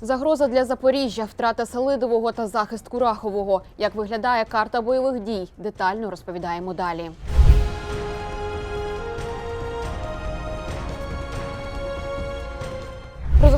Загроза для Запоріжжя, втрата Селидового та захист Курахового. Як виглядає карта бойових дій? Детально розповідаємо далі.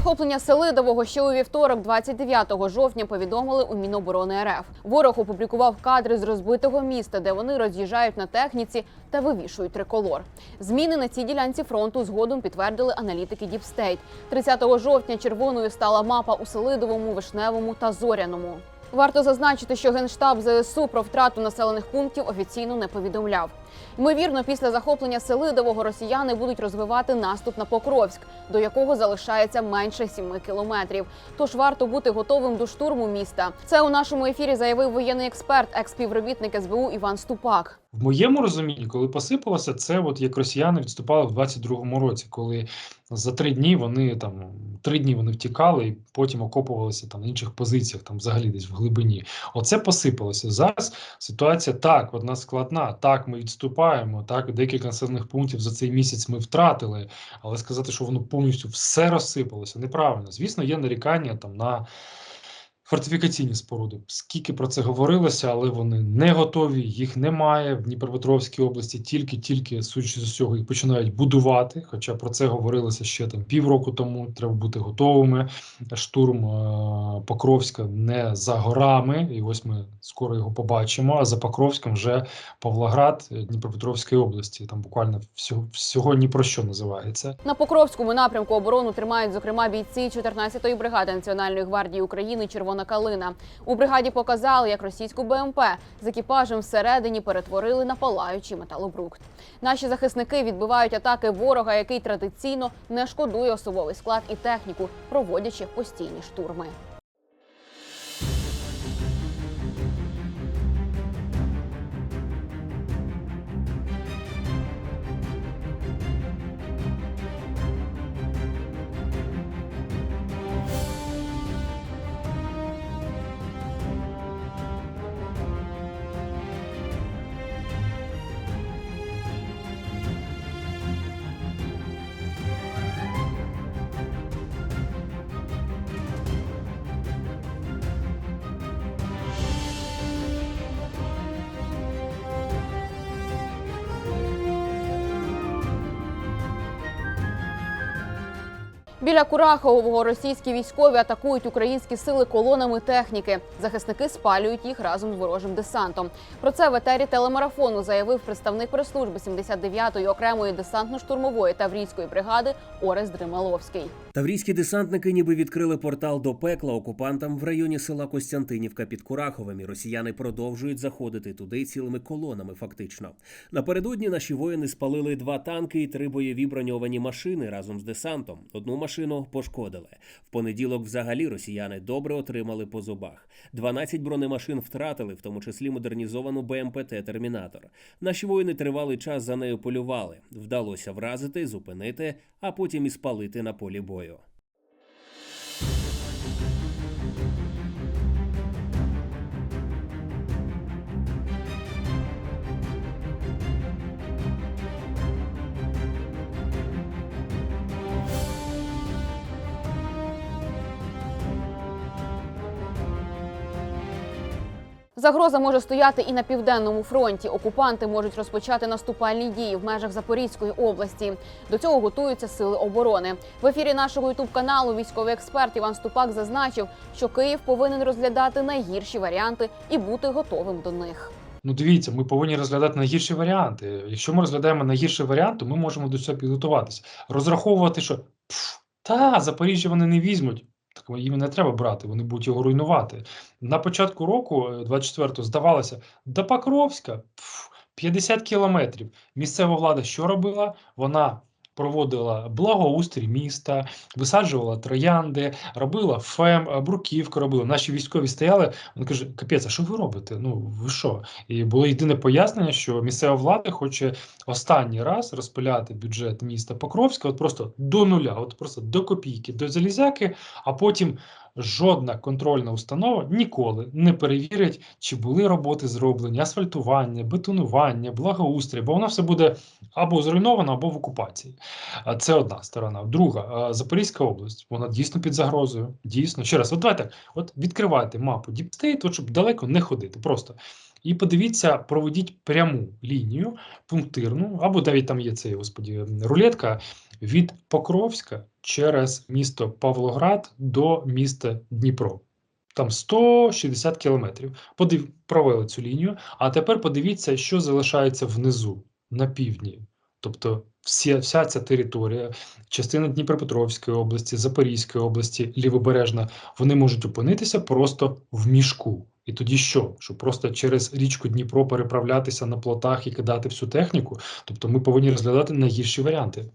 Захоплення Селидового ще у вівторок, 29 жовтня, повідомили у Міноборони РФ. Ворог опублікував кадри з розбитого міста, де вони роз'їжджають на техніці та вивішують триколор. Зміни на цій ділянці фронту згодом підтвердили аналітики Діпстейт. 30 жовтня червоною стала мапа у Селидовому, Вишневому та Зоряному. Варто зазначити, що генштаб ЗСУ про втрату населених пунктів офіційно не повідомляв. Ймовірно, після захоплення Селидового росіяни будуть розвивати наступ на Покровськ, до якого залишається менше 7 кілометрів. Тож варто бути готовим до штурму міста. Це у нашому ефірі заявив воєнний експерт, екс-співробітник СБУ Іван Ступак. В моєму розумінні, коли посипалося, це от як росіяни відступали в 22-му році, коли за три дні вони там три дні вони втікали і потім окопувалися там на інших позиціях, там взагалі десь в глибині. Оце посипалося. Зараз ситуація так, одна складна. Так, ми відступаємо. Так, декілька населених пунктів за цей місяць ми втратили, але сказати, що воно повністю все розсипалося, неправильно. Звісно, є нарікання там на. Фортифікаційні споруди. Скільки про це говорилося, але вони не готові, їх немає в Дніпропетровській області. Тільки-тільки судячи з усього їх починають будувати. Хоча про це говорилося ще там півроку тому. Треба бути готовими. Штурм е Покровська не за горами, і ось ми скоро його побачимо. А за Покровськом вже Павлоград е, Дніпропетровської області. Там буквально всього, ні про що називається. На Покровському напрямку оборону тримають зокрема бійці 14-ї бригади Національної гвардії України Червона Калина. У бригаді показали, як російську БМП з екіпажем всередині перетворили на палаючий металобрухт. Наші захисники відбивають атаки ворога, який традиційно не шкодує особовий склад і техніку, проводячи постійні штурми. Біля Курахового російські військові атакують українські сили колонами техніки. Захисники спалюють їх разом з ворожим десантом. Про це в етері телемарафону заявив представник прес-служби 79-ї окремої десантно-штурмової таврійської бригади Орест Дрималовський. Таврійські десантники ніби відкрили портал до пекла окупантам в районі села Костянтинівка під Кураховим. І росіяни продовжують заходити туди цілими колонами. Фактично, напередодні наші воїни спалили два танки і три бойові броньовані машини разом з десантом. Одну машину пошкодили. В понеділок, взагалі, росіяни добре отримали по зубах. 12 бронемашин втратили, в тому числі модернізовану БМПТ Термінатор. Наші воїни тривалий час за нею полювали. Вдалося вразити, зупинити, а потім і спалити на полі бою. Загроза може стояти і на південному фронті. Окупанти можуть розпочати наступальні дії в межах Запорізької області. До цього готуються сили оборони. В ефірі нашого ютуб каналу військовий експерт Іван Ступак зазначив, що Київ повинен розглядати найгірші варіанти і бути готовим до них. Ну, дивіться, ми повинні розглядати найгірші варіанти. Якщо ми розглядаємо найгірший варіант, то ми можемо до цього підготуватися. Розраховувати, що «Пф, та Запоріжжя вони не візьмуть. Їм не треба брати, вони будуть його руйнувати. На початку року, е, 24-го, здавалося, до Покровська пф, 50 кілометрів. Місцева влада що робила? Вона проводила благоустрій міста, висаджувала троянди, робила ФЕМ, е, бруківку робила. Наші військові стояли. Вони каже: капець, а що ви робите? Ну ви що? І було єдине пояснення, що місцева влада хоче останній раз розпиляти бюджет міста Покровська, от просто до нуля, от просто до копійки, до залізяки, а потім жодна контрольна установа ніколи не перевірить, чи були роботи зроблені, асфальтування, бетонування, благоустрій, бо воно все буде або зруйновано, або в окупації. Це одна сторона. Друга, Запорізька область, вона дійсно під загрозою. Дійсно, ще раз, от давайте, от відкривайте мапу Діпстейт, щоб далеко не ходити. Просто. І подивіться, проведіть пряму лінію, пунктирну, або навіть там є цей, господі, рулетка від Покровська через місто Павлоград до міста Дніпро. Там 160 кілометрів. Подив... Провели цю лінію. А тепер подивіться, що залишається внизу, на півдні. Тобто вся, вся ця територія, частина Дніпропетровської області, Запорізької області, лівобережна, вони можуть опинитися просто в мішку. І тоді що? Що просто через річку Дніпро переправлятися на плотах і кидати всю техніку? Тобто ми повинні розглядати найгірші варіанти.